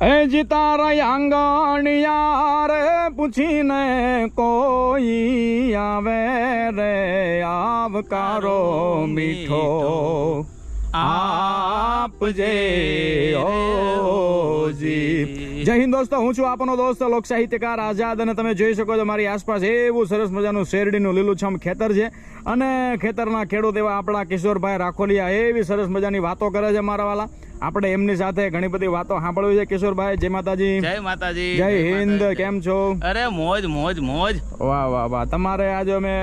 એ જીતારા આંગણિયા રે પૂછીને કોઈ આવે રે આવકારો મીઠો? આપજે ઓજી જય હિન્દ દોસ્તો, હું છું આપનો દોસ્ત લોક સાહિત્યકાર આઝાદ અને તમે જોઈ શકો છો મારી આસપાસ એવું સરસ મજાનું શેરડીનું લીલુંછમ ખેતર છે અને ખેતરના ખેડૂત એવા આપણા કિશોરભાઈ રાખોલિયા એવી સરસ મજાની વાતો કરે છે મારા વાલા. આપણે એમની સાથે ઘણી બધી વાતો સાંભળવી છે કિશોરભાઈ જય માતાજી. જય માતાજી જય હિન્દ કેમ છો? અરે મોજ મોજ મોજ. વાહ વાહ વાહ. તમારે આજે અમે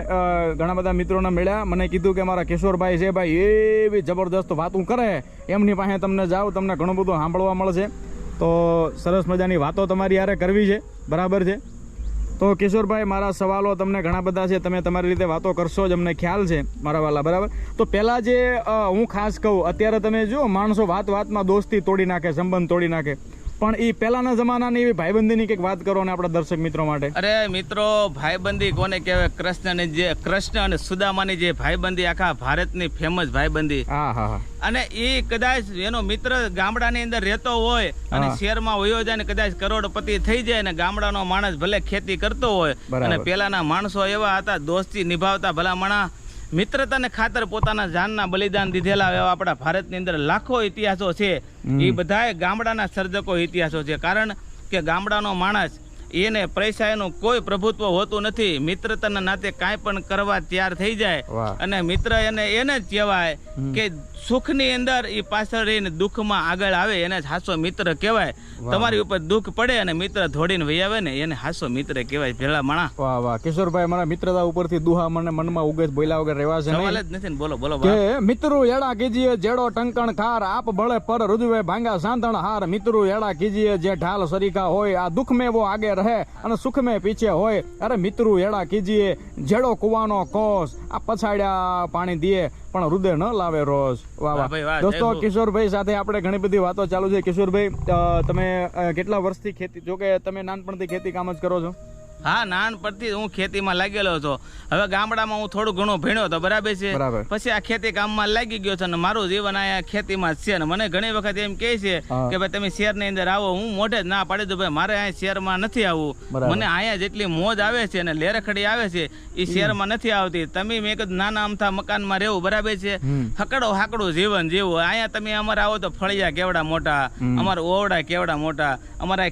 ઘણા બધા મિત્રોને મળ્યા. મને કીધું કે મારા કિશોરભાઈ છે ભાઈ એવી જબરદસ્ત વાતું કરે. એમની પાસે તમને જાઓ તમને ઘણું બધું સાંભળવા મળશે. તો સરસ મજાની વાતો તમારી યારે કરવી છે. બરાબર છે? તો કિશોરભાઈ, મારા સવાલો તમને ઘણા બધા છે. તમે તમારી રીતે વાતો કરશો જ, અમને ખ્યાલ છે મારા વાલા, બરાબર? તો પહેલાં જે હું ખાસ કહું, અત્યારે તમે જુઓ, માણસો વાત વાતમાં દોસ્તી તોડી નાખે, સંબંધ તોડી નાખે. પણ એ પહેલાના જમાનાની એવી ભાઈબંધીની કંઈક વાત કરો ને આપણા દર્શક મિત્રો માટે. અરે મિત્રો ભાઈબંધી કોને કહેવાય? કૃષ્ણની જે કૃષ્ણ અને સુદામાની જે ભાઈબંધી આખા ભારતની ફેમસ ભાઈબંધી. હા હા અને એ કદાચ એનો મિત્ર ગામડાની અંદર રહેતો હોય અને શહેરમાં વયો જાય ને કદાચ કરોડપતિ થઈ જાય ને ગામડાનો માણસ ભલે ખેતી કરતો હોય અને પેલાના માણસો એવા હતા દોસ્તી નિભાવતા ભલામણા મિત્રતાને ખાતર પોતાના જાનના બલિદાન દીધેલા એવા આપણા ભારતની અંદર લાખો ઇતિહાસો છે. એ બધાય ગામડાના સર્જકો ઇતિહાસો છે. કારણ કે ગામડાનો માણસ એને પૈસા એનું કોઈ પ્રભુત્વ હોતું નથી. મિત્રતાના નાતે કાંઈ પણ કરવા તૈયાર થઈ જાય. અને મિત્ર એને એને જ કહેવાય કે સુખની અંદર એ પાછળ રહીને દુઃખમાં આગળ આવે એને હાસો મિત્ર કહેવાય. તમારી ઉપર દુઃખ પડે અને મિત્ર ધોડીને વહી આવે ને એને હાસો મિત્ર કહેવાય. પેલા માણા. વાહ વાહ. કિશોરભાઈ મારા મિત્રતા ઉપરથી દુહા મને મનમાં ઉગેશ બોલ્યા વગર રહેવા છે સવાલ જ નથી ને બોલો બોલો કે મિત્રો એડા કીજીએ જેડો ટંકણ ખાર આપ બળે પર રુજવે ભાંગા સાંતણ હાર. મિત્રો એડા કીજીએ જે ઢાલ સરીકા હોય આ દુઃખ મેં વો આગે રહે અને સુખ મેં પીછે હોય. અરે મિત્રો એડા કીજીએ જેડો કુવાનો કોસ આ પછાડ્યા પાણી દીએ. પણ હૃદય ન લાવે રોજ. વાહ વાહ દોસ્તો. કિશોરભાઈ સાથે આપણે ઘણી બધી વાતો ચાલુ છે. કિશોરભાઈ તમે કેટલા વર્ષથી ખેતી જો કે તમે નાનપણથી ખેતી કામ જ કરો છો? હા નાનપણથી હું ખેતીમાં લાગેલો હતો. હવે ગામડામાં હું થોડું ઘણું ભણ્યો હતો બરાબર છે. પછી આ ખેતી કામમાં લાગી ગયો છે અને મારું જીવન આ ખેતીમાં જ છે અને મને ઘણી વખત એમ કહે છે કે ભાઈ તમે શહેરની અંદર આવો હું મોઢે જ ના પાડી દઉં ભાઈ મારે અહીંયા શહેરમાં નથી આવવું. મને અહીંયા જેટલી મોજ આવે છે અને લેરખડી આવે છે એ શહેરમાં નથી આવતી. તમે મેં કીધું નાના અમથા મકાનમાં રહેવું બરાબર છે. હકડો હાકડું જીવન જીવવું. અહીંયા તમે અમારે આવો તો ફળિયા કેવડા મોટા. અમારા ઓવડા કેવડા મોટા અમારા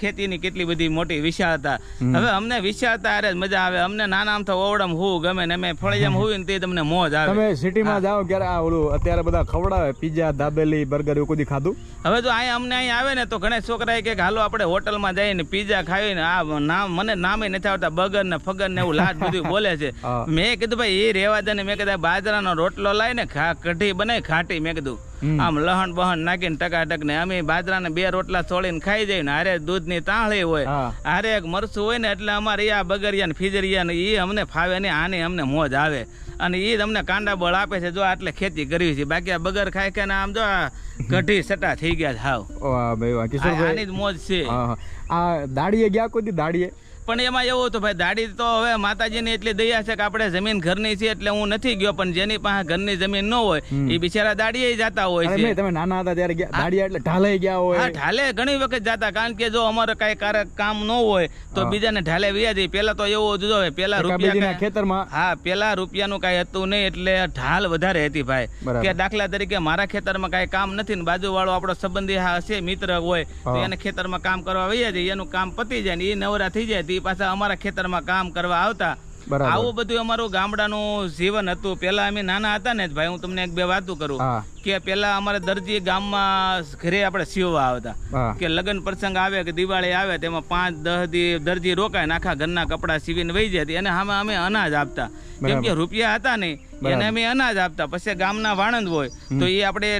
ખેતીની કેટલી બધી મોટી વિશાળતા. હમ. હવે અમને વિચારતા અરે મજા આવે. અમને નાના આમ તો ઓવડમ હું ગમે ને અમે ફળિયામ હોવી ને તે તમને મોજ આવે. તમે સિટીમાં જાઓ ક્યારે આ ઓલું અત્યારે બધા ખવડાવે પીઝા દાબેલી બર્ગર એવું કદી ખાધું? હવે જો અહીંયા અમને અહીં આવે ને તો ઘણા છોકરા કે હાલો આપણે હોટલમાં જઈને પીઝા ખાવીને આ નામ મને નામે નથી આવતા બગર ને ફગર ને એવું લાટ બધું બોલે છે. મેં કીધું ભાઈ એ રેવા દે ને મેં કીધા બાજરાનો રોટલો લાવીને ખા કઢી બનાવી ખાટી મેં કીધું. આમ લહણ બહણ નાખીને ટકાટક ને અમે બાજરાને બે રોટલા છોડીને ખાઈ જાય ને હારે દૂધની તાળી હોય હારે એક મરસું હોય ને એટલે અમારે આ બગરિયા ને ફીજરિયા ને એ અમને ફાવે ને આને અમને મોજ આવે. અને એ અમને કાંડા બળ આપે છે જો આટલે ખેતી કરવી છે. બાકી આ બગર ખાય કે આમ જો કઢી સટા થઈ ગયા છે હાવ. આની જ મોજ છે. આ દાડીએ ગયા કોઈ દાડીએ? પણ એમાં એવું હતું ભાઈ દાડી તો હવે માતાજીની એટલી દયા છે કે આપણે જમીન ઘરની છે એટલે હું નથી ગયો પણ જેની પાસે ઘરની જમીન ન હોય એ બિચારા દાડીએ જતા હોય છે. તમે નાના હતા ત્યારે દાડિયા એટલે ઢાલે ગયા હોય. હા ઢાલે ઘણી વખત જતા કારણ કે જો અમારે કઈ કારક કામ ન હોય તો બીજાને ઢાલે વ્યા જઈએ પેલા તો એવું જુદો હોય પેલા રૂપિયા ખેતરમાં હા પેલા રૂપિયાનું કાંઈ હતું નહીં એટલે ઢાલ વધારે હતી ભાઈ. કે દાખલા તરીકે મારા ખેતરમાં કાંઈ કામ નથી ને બાજુ વાળો આપણો સંબંધી હશે મિત્ર હોય તો એને ખેતરમાં કામ કરવા વૈયા જઈએ એનું કામ પતી જાય ને એ નવરા થઈ જાય એ પાછા અમારા ખેતરમાં કામ કરવા આવતા. આવું બધું અમારું ગામડાનું જીવન હતું. પેલા અમે નાના હતા ને જ ભાઈ હું તમને એક બે વાતું કરું. કે પેલા અમારે દરજી ગામમાં ઘરે આપણે સીવવા આવતા. કે લગ્ન પ્રસંગ આવે કે દિવાળી આવે તેમાં પાંચ દસ દી દરજી રોકાય ને આખા ઘરના કપડાં સીવીને વહી જતી અને આમાં અમે અનાજ આપતા. કેમ કે રૂપિયા હતા નહીં. એને અમે અનાજ આપતા. પછી ગામના વાણંદ હોય તો એ આપણે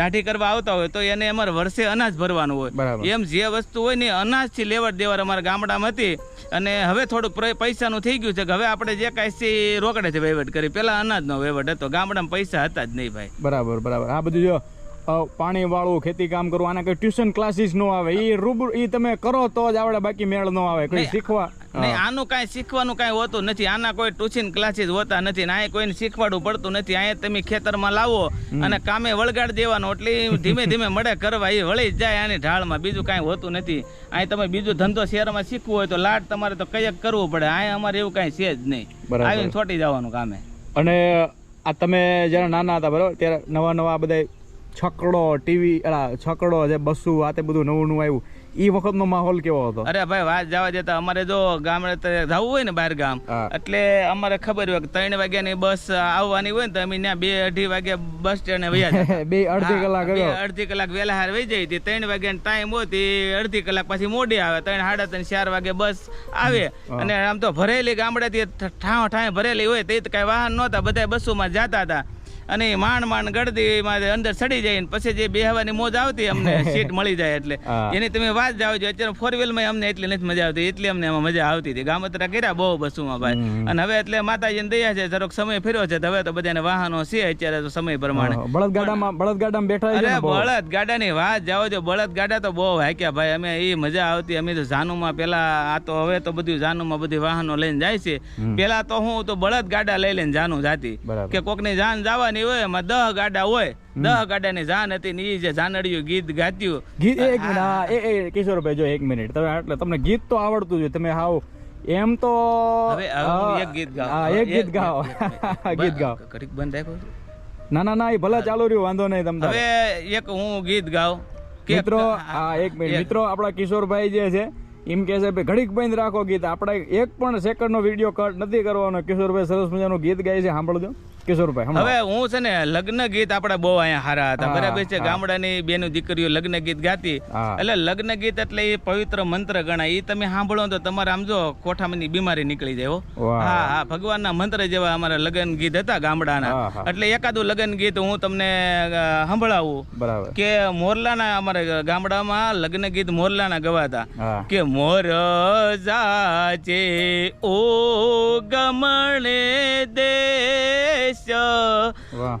દાઢી કરવા આવતા હોય તો એને અમારે વર્ષે અનાજ ભરવાનું હોય. એમ જે વસ્તુ હોય ને અનાજથી લેવડ દેવડ અમારા ગામડામાં હતી. અને હવે થોડુંક પૈસાનું થઈ ગયું છે કે હવે આપણે જે કાંઈ છે એ રોકડેથી વહીવટ કરી. પેલા અનાજનો વહીવટ હતો. ગામડામાં પૈસા હતા જ નહીં ભાઈ. બરાબર. બરાબર આ બધું જો પાણી વાળું ખેતી કામ કરવું આના કોઈ ટ્યુશન ક્લાસીસ નો આવે એ રૂબરૂ એ તમે કરો તો જ આવડે બાકી મેળ નો આવે કઈ શીખવા. નહીં આનું કાંઈ શીખવાનું કાંઈ હોતું નથી. આના કોઈ ટ્યુશન ક્લાસીસ હોતા નથી ને કોઈને શીખવાડવું પડતું નથી. અહીંયા તમે ખેતરમાં લાવો અને કામે વળગાડ દેવાનો એટલે ધીમે ધીમે મળે કરવા એ વળી જાય આની ઢાળમાં. બીજું કાંઈ હોતું નથી. અહીં તમે બીજું ધંધો શહેરમાં શીખવું હોય તો લાટ તમારે તો કંઈક કરવું પડે. અહીંયા અમારે એવું કાંઈ છે જ નહીં. બરાબર. આવીને છોટી જવાનું કામે. અને આ તમે જ્યારે નાના હતા, બરાબર? ત્યારે નવા નવા બધા છકડો, ટીવી છકડો, જે બસું આ તે બધું નવું નવું આવ્યું. ઈ વખતનો માહોલ કેવો હતો? અરે ભાઈ વાત જવા દેતા અમારે જો ગામડે જવું હોય ને બહાર ગામ એટલે અમારે ખબર હોય કે ત્રણ વાગ્યાની બસ આવવાની હોય ને તો અમે ત્યાં બે અઢી વાગે બસ સ્ટેન્ડ વયા બે અડધી કલાક અડધી કલાક વહેલા હાર વહી જાય ત્રણ વાગ્યાનો ટાઈમ હોય તે અડધી કલાક પછી મોડી આવે. ત્રણ સાડા ત્રણ ચાર વાગે બસ આવે. અને આમ તો ભરેલી ગામડેથી ઠાવ ઠાવ ભરેલી હોય તે તો કઈ વાહન નહોતા બધા બસોમાં જતા હતા. અને માંડ માંડ ગળદીમાં અંદર ચડી જાય ને પછી જે બેહવાની મોજ આવતી અમને સીટ મળી જાય એટલે. એની તમે વાત જાવ છો અત્યારે ફોર વ્હીલમાં અમને એટલી નથી મજા આવતી એટલી અમને એમાં મજા આવતી હતી. ગામતરા કર્યા બહુ બસોમાં ભાઈ. અને હવે એટલે માતાજીને દયા છે જરાક સમય ફેર્યો છે હવે તો બધાને વાહનો છે અત્યારે તો સમય પ્રમાણે. બળદગાડામાં બળદગાડામાં બેઠા અરે ને બહુ. બળદ ગાડાની વાત જાવ છો બળદગાડા તો બહુ હાક્યા ભાઈ. અમે એ મજા આવતી અમે તો જાનુમાં પેલા આ તો હવે તો બધું જાનુમાં બધી વાહનો લઈને જાય છે. પેલા તો હું તો બળદગાડા લઈ લઈને જાનું જાતી. કે કોકની જાન જવાની હોય એમાં દહ ગાડા હોય. દહ ગાડાની જાન હતી ને એ જે જાનડિયું ગીત ગાત્યું ગીત એક મિનિટ હા એ એ કિશોરભાઈ જો એક મિનિટ. તમે એટલે તમને ગીત તો આવડતું જ તમે હાવ એમ તો હવે એક ગીત ગાઓ હા એક ગીત ગાઓ. ગીત ગાઓ. કરીક બંધ રાખ્યો ના ના ના એ ભલે ચાલુ રહ્યું વાંધો નહીં તમને હવે એક હું ગીત ગાઉં. મિત્રો હા એક મિનિટ. મિત્રો આપણા કિશોરભાઈ જે છે એમ કે છે ભાઈ ઘડીક બંધ રાખો ગીત. આપણે એક પણ સેકન્ડનો વીડિયો કટ નથી કરવાનો. કિશોરભાઈ સરસ મજાનું ગીત ગાય છે સાંભળજો. કિશોરભાઈ હવે હું છે ને લગ્ન ગીત આપણે બહુ અહીંયા હારા હતા. બરાબર છે ગામડાની બેનું દીકરીઓ લગ્ન ગીત ગાતી. એટલે લગ્ન ગીત એટલે એ પવિત્ર મંત્ર ગણાય. એ તમે સાંભળો તો તમારે આમ જો કોઠામાંની બીમારી નીકળી જાય હો. હા ભગવાનના મંત્ર જેવા અમારા લગ્ન ગીત હતા ગામડાના. એટલે એકાદું લગ્ન ગીત હું તમને સંભળાવું કે મોરલાના અમારા ગામડામાં લગ્ન ગીત મોરલાના ગવાતા કે મોર જાજે ઓ ગમણે દેશ.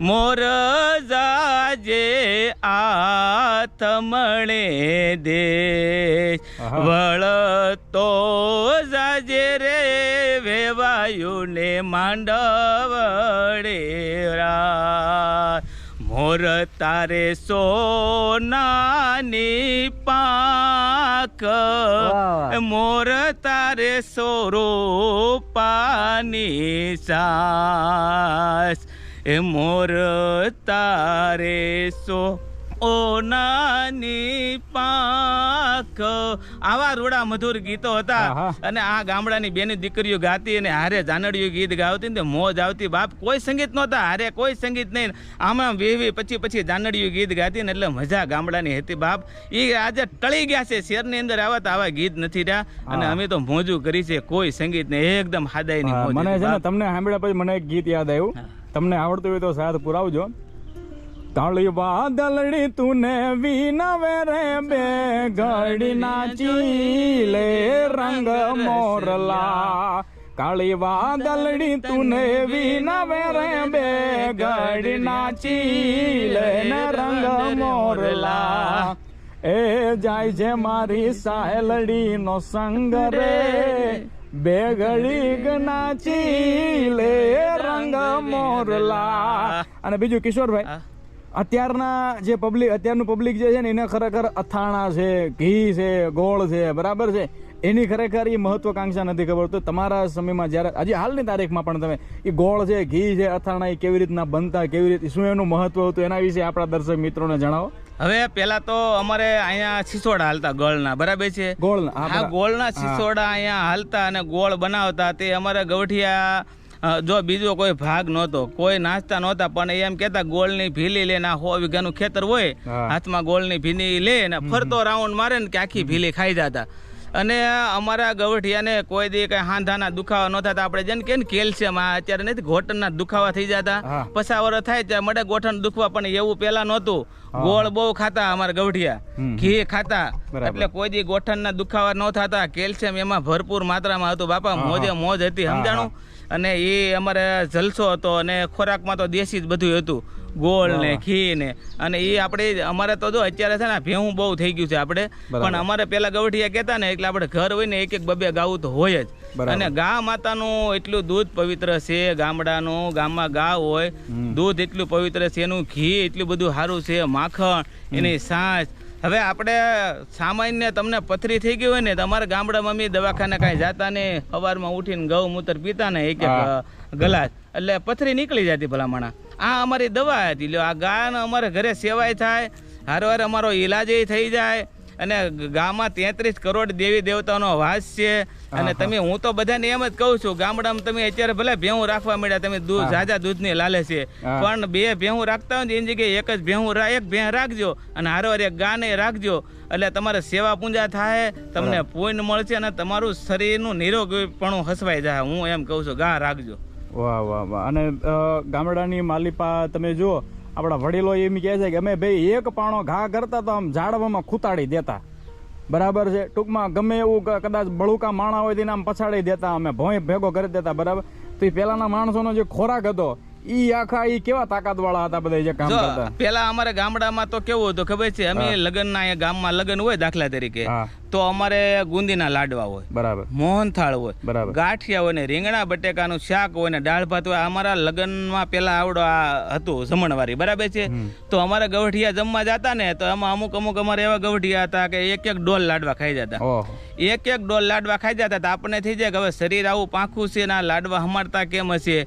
મોર જાજે આથમણે દેશ. વળ વળતો જાજે રે વેવાયુને માંડવડે રા મોર તારે સોનાની વાહ. મોર તારે સોરો પાની સાસ એ મોર તારે સો ઓનાની પાંખ. આવા રૂડા મધુર ગીતો હતા. અને આ ગામડાની બેની દીકરીઓ ગાતી અને હારે જાનડિયું ગીત ગાવતી ને મોજ આવતી. બાપ કોઈ સંગીત નહોતા હારે કોઈ સંગીત નહીં. આમાં વેવી પછી પછી જાનડિયું ગીત ગાતી ને એટલે મજા ગામડાની હતી બાપ. એ આજે ટળી ગયા છે શહેરની અંદર આવા તો આવા ગીત નથી રહ્યા. અને અમે તો મોજું કરી છે કોઈ સંગીત ને એકદમ હાદાઈની નહીં મને છે ને તમને સાંભળ્યા પછી મને એક ગીત યાદ આવ્યું. તમને આવડતું હોય તો સાથ પુરાવજો. તાળી વાદળડી તુને વિનવે રે બે ઘડી નાચી લે રંગ મોરલા. કાળી વાદળડી તુને વિનવે રે બે ઘડી નાચી લે રંગ મોરલા. એ જાય છે મારી સાહેલડી નો સંગ રે. બે ઘડી નાચી લે રંગ મોરલા. અને બીજું કિશોરભાઈ. અત્યારના જે પબ્લિક અત્યારનું પબ્લિક જે છે ને એને ખરેખર અથાણા છે ઘી છે ગોળ છે બરાબર છે. એની ખરેખર એ મહત્વકાંક્ષા નથી ખબર. તો તમારા સમયમાં જ્યારે હજી હાલની તારીખમાં પણ તમે એ ગોળ છે ઘી છે અથાણા એ કેવી રીતના બનતા કેવી રીતે શું એનું મહત્વ હતું એના વિશે આપણા દર્શક મિત્રોને જણાવો. હવે પેલા તો અમારે અહીંયા સિસોડા હાલતા ગોળના બરાબર છે? ગોળના ગોળના સિસોડા અહીંયા હાલતા અને ગોળ બનાવતા તે અમારા ગવઠિયા જો બીજો કોઈ ભાગ નહોતો કોઈ નાસ્તા નહોતા પણ એમ કહેતા ગોળની ભીલી લે ના હો વીઘાનું ખેતર હોય. હાથમાં ગોળની ભીની લે ને ફરતો રાઉન્ડ મારે ને કે આખી ભીલી ખાઈ જતા અને અમારા ગવઠિયાને કોઈ દી કઈ હાંધાના દુખાવા ન થતા. આપણે જેને કે કેલ્શિયમ આ અત્યારે નથી ઘોટણના દુખાવા થઈ જતા. પસાવરો થાય ત્યાં મળે ગોઠણ દુખવા પણ એવું પેલા નહોતું. ગોળ બહુ ખાતા અમારા ગવઠિયા ઘી ખાતા. એટલે કોઈ દી ગોઠણના દુખાવા ન થતા. કેલ્શિયમ એમાં ભરપૂર માત્રામાં હતું બાપા. મોજે મોજ હતી સમજાણું? અને એ અમારે જલસો હતો અને ખોરાકમાં તો દેશી જ બધું હતું. ગોળ ને ઘી ને. અને એ આપણે અમારે તો જો અત્યારે છે ને ભેહું બહુ થઈ ગયું છે આપણે. પણ અમારે પેલા ગવઠિયા કહેતા ને એટલે આપણે ઘર હોય ને એક એક બબે ગાવું તો હોય જ. અને ગા માતાનું એટલું દૂધ પવિત્ર છે ગામડાનું ગામમાં ગા હોય દૂધ એટલું પવિત્ર છે એનું ઘી એટલું બધું સારું છે માખણ એની છાશ હવે આપણે સામાન્ય તમને પથરી થઈ ગઈ હોય ને તમારા ગામડામાં અમે દવાખાને કાંઈ જાતા નહીં. સવારમાં ઉઠીને ગૌમૂત્ર પીતા ને એક. ગલાસ. એટલે પથરી નીકળી જતી ભલામણા. આ અમારી દવા હતી. લ્યો, આ ગાયનો અમારે ઘરે સેવાય થાય. હારવાર અમારો ઈલાજ થઈ જાય. અને ગામમાં તેત્રીસ કરોડ દેવી દેવતાનો વાસ છે. અને તમે હું તો બધાને એમ જ કહું છું ગામડામાં તમે અત્યારે ભલે ભેહું રાખવા મળ્યા તમે દૂધ ઝાઝા દૂધની લાલે છે. પણ બે ભેહું રાખતા હોય એની જગ્યાએ એક જ ભેહું એક ભેહ રાખજો અને હારવાર એક ગાને રાખજો. એટલે તમારે સેવા પૂંજા થાય તમને પુણ્ય મળશે અને તમારું શરીરનું નિરોગીપણું હસવાઈ જાય. હું એમ કહું છું ગા રાખજો. વાહ વાહ વાહ. અને ગામડાની માલિપા તમે જુઓ આપણા વડીલો એમ કહે છે કે અમે ભાઈ એક પાણો ઘા કરતા તો આમ ઝાડવામાં ખૂતાડી દેતા. બરાબર છે? ટૂંકમાં ગમે એવું કદાચ બળુકા માણા હોય તેને આમ પછાડી દેતા અમે ભોંય ભેગો કરી દેતા બરાબર? તો એ પેલાના માણસોનો જે ખોરાક હતો ઈ આખા ઈ કેવા તાકાત વાળા હતા બધા જે કામ કરતા? પેલા અમારે ગામડામાં તો કેવું હતું ખબર છે? અમે લગ્ન ના ગામમાં લગ્ન હોય દાખલા તરીકે. તો અમારે ગુંદીના લાડવા હોય બરાબર. મોહનથાળ હોય બરાબર. ગાંઠિયા હોય ને રીંગણા બટેકાનું શાક હોય ને દાળ ભાત હોય અમારા લગ્નમાં પેલા આવડો આ હતું જમણવારી બરાબર છે? તો અમારા ગવઠિયા જમવા જતા ને તો એમાં અમુક અમુક અમારે એવા ગવઠિયા હતા કે એક એક ડોલ લાડવા ખાઈ જતા. એક એક ડોલ લાડવા ખાઈ જતા તો આપણને થઈ જાય કે હવે શરીર આવું પાંખું છે ને આ લાડવા હમાડતા કેમ હશે?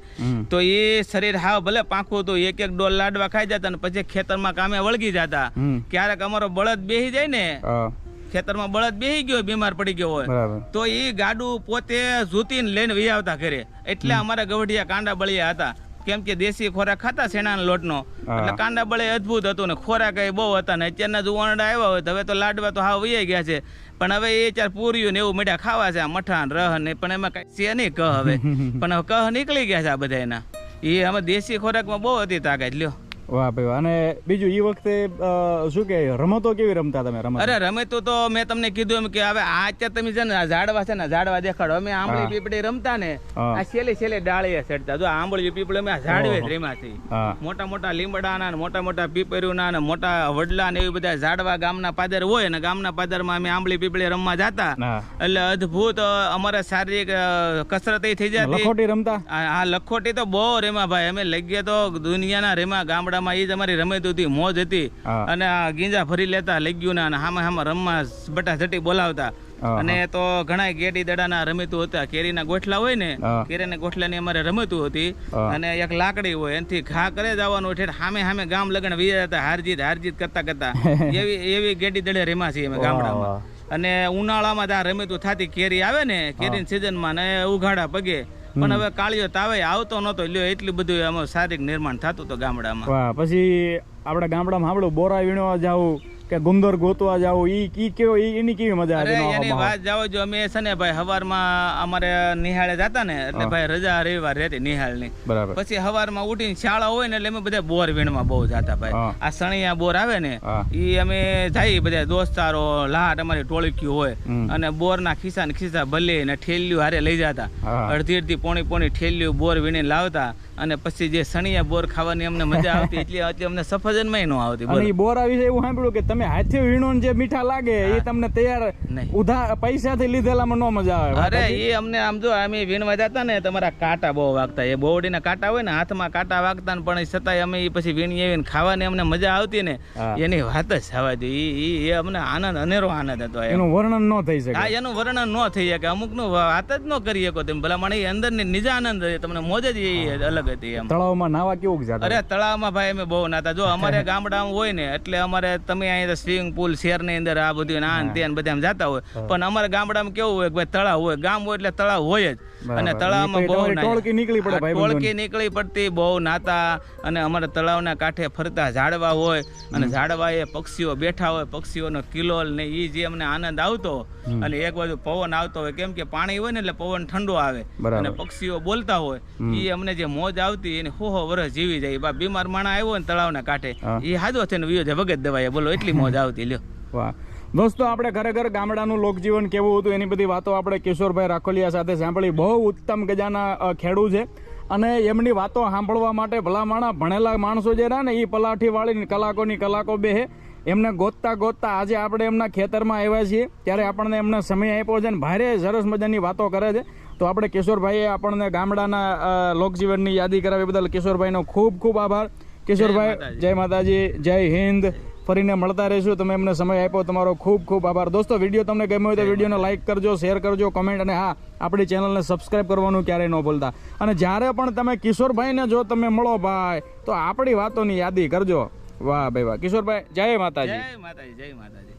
તો એ શરીર હાવ ભલે પાંખું હતું એક એક ડોલ લાડવા ખાઈ જતા ને પછી ખેતરમાં કામે વળગી જતા. ક્યારેક અમારો બળદ બેહી જાય ને હા, ખેતરમાં બળદ બેહી ગયો બીમાર પડી ગયો હોય. તો એ ગાડું પોતે જૂતીને લઈને વી આવતા ઘરે. એટલે અમારા ગવઢિયા કાંડા બળિયા હતા. કેમ કે દેશી ખોરાક ખાતા શેણાના લોટનો. એટલે કાંડા બળે અદ્ભુત હતું ને ખોરાક એ બહુ હતા ને અત્યારના જુવાનડા આવ્યા હોય તો હવે તો લાડવા તો હાવ વૈયા ગયા છે. પણ હવે એ ચાર પૂર્યું ને એવું મીઠા ખાવા છે આ મઠાન રહ ને પણ એમાં કઈ છે નહીં કહ હવે. પણ કહ નીકળી ગયા છે આ બધા એના. એ અમે દેશી ખોરાકમાં બહુ હતી તાકાત લ્યો. વાહ ભાઈ અને બીજું એ વખતે શું કે રમતો કેવી રમતા તમે રમત? અરે રમતો તો મેં તમને કીધું એમ કે હવે આ અત્યારે તમે છે ને ઝાડવા છે ને ઝાડવા દેખાડો. અમે આંબળી પીપળી રમતા ને આ છેલ્લે છેલ્લે ડાળીએ ચડતા. જો આંબળી પીપળી અમે ઝાડવે જ. છે હા. મોટા મોટા લીમડાના મોટા મોટા પીપરીઓના ને મોટા વડલા ને એવી બધા ઝાડવા ગામના પાદર હોય ને ગામના પાદરમાં અમે આંબળી પીપળી રમવા જતા. એટલે અદ્ભુત અમારે શારીરિક કસરત થઈ જતી. લખોટી રમતા? આ લખોટી તો બહુ રેમા ભાઈ. અમે લઈએ તો દુનિયાના રેમા ગામડામાં એ જ અમારી રમત હતી મોજ હતી. અને ગીંજા ફરી લેતા લઈ ના અને હામાં હામાં રમવા બટા ઝટી બોલાવતા. અને તો ઘણા ગેડી દડાના રમતું હતા. કેરીના ગોઠલા હોય ને. કેરીના ગોઠલાની અમારે રમતું હતી. અને એક લાકડી હોય એનાથી ઘા કરે જવાનું છે સામે સામે ગામ લગ્ન વીજા હતા હારજીત હારજીત કરતા કરતા. એવી એવી ગેડી દડે રેમા છીએ અમે ગામડામાં. અને ઉનાળામાં ત્યાં રમતું થતી કેરી આવે ને કેરીની સિઝનમાં ને ઉઘાડા પગે. પણ હવે કાળિયો તાવે આવતો નતો લ્યો એટલું બધું આમાં શારીરિક નિર્માણ થતું હતું ગામડામાં. પછી આપણા ગામડામાં સાંભળું બોરા વીણવા જાવું. કે ગુંદર ગોતવા જાવ ઈ કી કેવો ઈ એની કેવી મજા આવે એની વાત જાવ જો અમે છે ને ભાઈ હવારમાં અમારે નિહાળે જતા ને એટલે ભાઈ રજા રવિવાર રહેતી નિહાળની. બરાબર. પછી હવારમાં ઉઠીને શાળા હોય ને એટલે અમે બધા બોર વીણમાં બહુ જતા ભાઈ. આ સણિયા બોર આવે ને ઈ અમે જઈએ બધા દોસ્તારો લાટ અમારી ટોળક્યું હોય અને અને બોરના ખિસ્સા ને ખિસ્સા ભલે ને ઠેલ્યું હારે લઈ જતા. અડધી અડધી પોણી પોણી ઠેલ્યું બોર વીણી લાવતા. અને પછી જે સણિયા બોર ખાવાની અમને મજા આવતી એટલી એટલે અમને સફરજનમાં ન આવતી અને એ બોર આવી વિશે એવું સાંભળ્યું કે તમે હાથે વીણો જે મીઠા લાગે એ તમને તૈયાર ઉધા પૈસાથી લીધેલામાં ન મજા આવે. અરે એ અમને આમ જો અમે વીણવા જતા ને તમારા કાંટા બહુ વાગતા. એ બોવડીના કાંટા હોય ને હાથમાં કાંટા વાગતા ને પણ છતાંય અમે એ પછી વીણી આવીને ખાવાની અમને મજા આવતી ને એની વાત જ થવા ઈ- એ અમને આનંદ અનેરો આનંદ હતો એનું વર્ણન ન થઈ શકે. હા એનું વર્ણન ન થઈ શકે. અમુકનું વાત જ ન કરી શકો તેમ. ભલા મને અંદર અંદરની નિજા આનંદ તમને મોજ જ એ અલગ હતી એમ. તળાવમાં નાવા કેવું જાતા અરે તળાવમાં ભાઈ અમે બહુ નાતા. જો અમારે ગામડામાં હોય ને એટલે અમારે તમે અહીંયા સ્વિમિંગ પુલ શહેરની અંદર આ બધું ને તે બધા જતા જાતા હોય. પણ અમારે ગામડામાં કેવું હોય કે ભાઈ તળાવ હોય. ગામ હોય એટલે તળાવ હોય જ. અને તળાવમાં બહુ ટોળકી નીકળી પડે ટોળકી નીકળી પડતી બહુ નાતા અને અમારે તળાવના કાંઠે ફરતા ઝાડવા હોય અને ઝાડવા એ પક્ષીઓ બેઠા હોય પક્ષીઓનો કિલોલ ને એ જે અમને આનંદ આવતો અને એક બાજુ પવન આવતો હોય કેમ કે પાણી હોય ને એટલે પવન ઠંડો આવે અને પક્ષીઓ બોલતા હોય એ અમને જે મોજ આવતી એની હો હો વર્ષ જીવી જાય. બા બીમાર માણા આવ્યો ને તળાવના કાંઠે એ હાજો થઈને વિયો છે ભગત દવાએ બોલો એટલી મોજ આવતી લ્યો. વાહ. દોસ્તો આપણે ખરેખર ગામડાનું લોકજીવન કેવું હતું એની બધી વાતો આપણે કિશોરભાઈ રાખોલિયા સાથે સાંભળી. બહુ ઉત્તમ ગજાના ખેડૂ છે. અને એમની વાતો સાંભળવા માટે ભલામાણા ભણેલા માણસો જે રહ્યા ને એ પલાઠી વાળીને કલાકોની કલાકો બે એમને ગોતતા ગોતતા આજે આપણે એમના ખેતરમાં આવ્યા છીએ. ત્યારે આપણને એમને સમય આપ્યો છે ને ભારે સરસ મજાની વાતો કરે છે. તો આપણે કિશોરભાઈએ આપણને ગામડાના લોકજીવનની યાદી કરાવી. બદલ કિશોરભાઈનો ખૂબ ખૂબ આભાર. કિશોરભાઈ જય માતાજી જય હિન્દ. ફરીને મળતા રહીશું. તમે એમને સમય આપ્યો તમારો ખૂબ ખૂબ આભાર. દોસ્તો વીડિયો તમને ગમ્યો હોય તો વિડીયોને લાઇક કરજો શેર કરજો કમેન્ટ અને હા આપણી ચેનલને સબસ્ક્રાઈબ કરવાનું ક્યારેય ન ભૂલતા. અને જ્યારે પણ તમે કિશોરભાઈને જો તમે મળો ભાઈ તો આપણી વાતોની યાદી કરજો. વાહ ભાઈ વાહ. કિશોરભાઈ જય માતાજી. જય માતાજી જય માતાજી.